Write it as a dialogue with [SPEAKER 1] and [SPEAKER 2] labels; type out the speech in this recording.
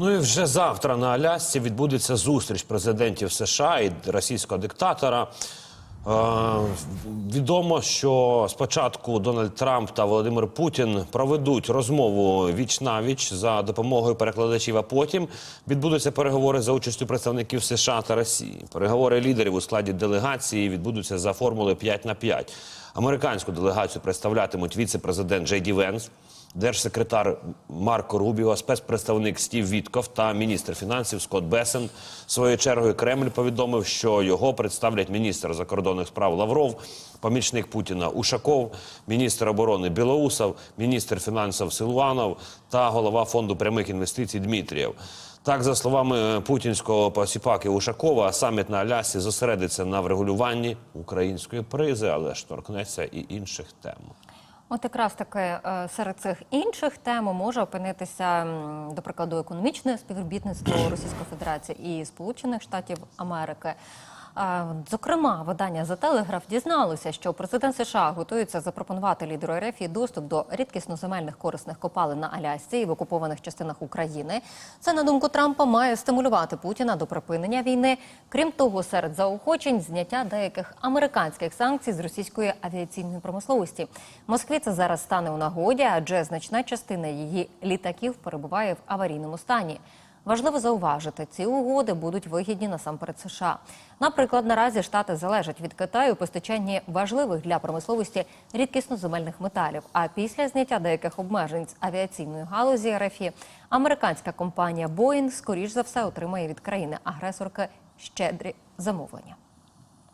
[SPEAKER 1] Ну і вже завтра на Алясці відбудеться зустріч президентів США і російського диктатора. Е, відомо, що спочатку Дональд Трамп та Володимир Путін проведуть розмову віч на віч за допомогою перекладачів. А потім відбудуться переговори за участю представників США та Росії. Переговори лідерів у складі делегації відбудуться за формулою 5 на 5. Американську делегацію представлятимуть віце-президент Джей Ді Венс, держсекретар Марко Рубіо, спецпредставник Стів Вітков та міністр фінансів Скотт Бесен. Своєю чергою Кремль повідомив, що його представлять міністр закордонних справ Лавров, помічник Путіна Ушаков, міністр оборони Білоусов, міністр фінансів Силуанов та голова фонду прямих інвестицій Дмитрієв. Так, за словами путінського посіпаки Ушакова, саміт на Алясі зосередиться на врегулюванні української призи, але ж торкнеться і інших тем.
[SPEAKER 2] От якраз таки е, серед цих інших тем може опинитися, до прикладу, економічне співробітництво Російської Федерації і Сполучених Штатів Америки. Зокрема, видання за телеграф дізналося, що президент США готується запропонувати лідеру РФ доступ до рідкісноземельних корисних копалин на Алясці і в окупованих частинах України. Це на думку Трампа має стимулювати Путіна до припинення війни. Крім того, серед заохочень зняття деяких американських санкцій з російської авіаційної промисловості. Москві це зараз стане у нагоді, адже значна частина її літаків перебуває в аварійному стані. Важливо зауважити, ці угоди будуть вигідні насамперед США. Наприклад, наразі штати залежать від Китаю постачанні важливих для промисловості рідкісноземельних металів. А після зняття деяких обмежень з авіаційної галузі РФ, американська компанія Boeing, скоріш за все, отримає від країни агресорки щедрі замовлення.